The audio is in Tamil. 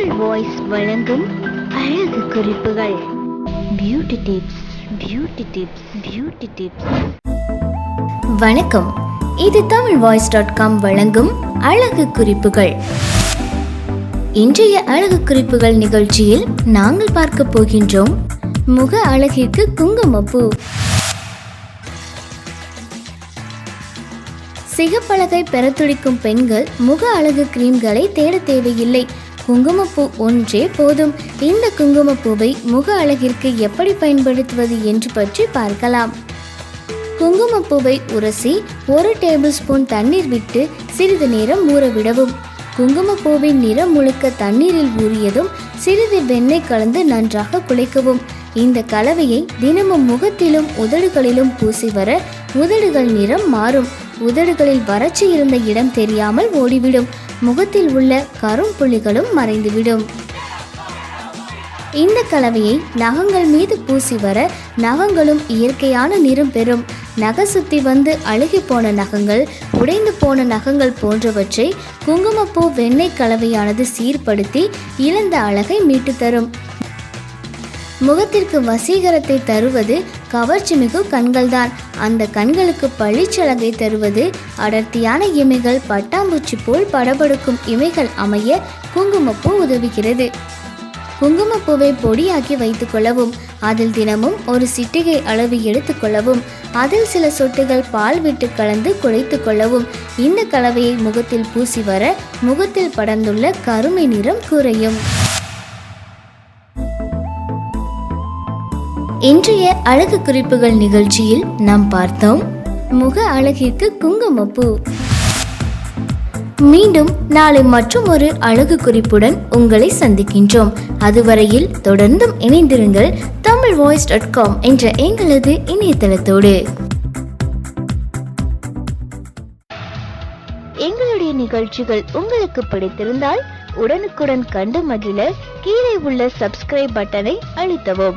தமிழ் வாய்ஸ் வழங்கும் அழகு குறிப்புகள். Beauty tips beauty tips beauty tips வணக்கம். இது தமிழ் வாய்ஸ் டாட் காம் வழங்கும் அழகு குறிப்புகள். இன்றைய அழகு குறிப்புகள் நிகழ்ச்சியில் நாங்கள் பார்க்க போகின்றோம் முக அழகிற்கு குங்குமப்பூ சிகப்பழகை பெற துடிக்கும் பெண்கள் முக அழகு கிரீம்களை தேட தேவையில்லை. குங்குமப்பூ ஒன்றே போதும். இந்த குங்குமப்பூவை முக அழகிற்கு எப்படி பயன்படுத்துவது என்று பற்றி பார்க்கலாம். குங்குமப்பூவை உரசி ஒரு டேபிள் ஸ்பூன் தண்ணீர் விட்டு சிறிது நேரம் ஊற விடவும். குங்குமப்பூவின் நிறம் முழுக்க தண்ணீரில் ஊறியதும் சிறிது வெண்ணெய் கலந்து நன்றாக குழைக்கவும். இந்த கலவையை தினமும் முகத்திலும் உதடுகளிலும் பூசி வர உதடுகள் நிறம் மாறும். உதடுகளில் வறட்சி இருந்த இடம் தெரியாமல் ஓடிவிடும். முகத்தில் உள்ள கரும்புள்ளிகளும் மறைந்துவிடும். இந்த கலவையை நகங்கள் மீது பூசி வர நகங்களும் இயற்கையான நிறம் பெறும். நகை சுத்தி வந்து அழுகி போன நகங்கள் உடைந்து போன நகங்கள் போன்றவற்றை குங்குமப்பூ வெண்ணெய் கலவையானது சீர்படுத்தி இழந்த அழகை மீட்டு தரும். முகத்திற்கு வசீகரத்தை தருவது கவர்ச்சி மிகு கண்கள்தான். அந்த கண்களுக்கு பளிச்சழகை தருவது அடர்த்தியான இமைகள் பட்டாம்பூச்சி போல் படபடுக்கும் இமைகள் அமைய குங்குமப்பூ உதவுகிறது. குங்குமப்பூவை பொடியாக்கி வைத்துக்கொள்ளவும் அதில் தினமும் ஒரு சிட்டிகை அளவு எடுத்துக்கொள்ளவும் அதில் சில சொட்டுகள் பால் விட்டு கலந்து குழைத்து கொள்ளவும். இந்த கலவையை முகத்தில் பூசி வர முகத்தில் படர்ந்துள்ள கருமை நிறம் குறையும். இன்றைய அழகு குறிப்புகள் நிகழ்ச்சியில் நாம் பார்த்தோம் முக அழகிற்கு குங்குமப்பூ. மீண்டும் நாளை மற்றும் ஒரு அழகு குறிப்புடன் உங்களை சந்திக்கின்றோம். அதுவரையில் தொடர்ந்தும் இணைந்திருங்கள் தமிழ் வாய்ஸ் டாட் காம் என்ற எங்களது இணையதளத்தோடு. எங்களுடைய நிகழ்ச்சிகள் உங்களுக்கு பிடித்திருந்தால் உடனுக்குடன் கண்டு மகிழ கீழே உள்ள சப்ஸ்கிரைப் பட்டனை அழுத்தவும்.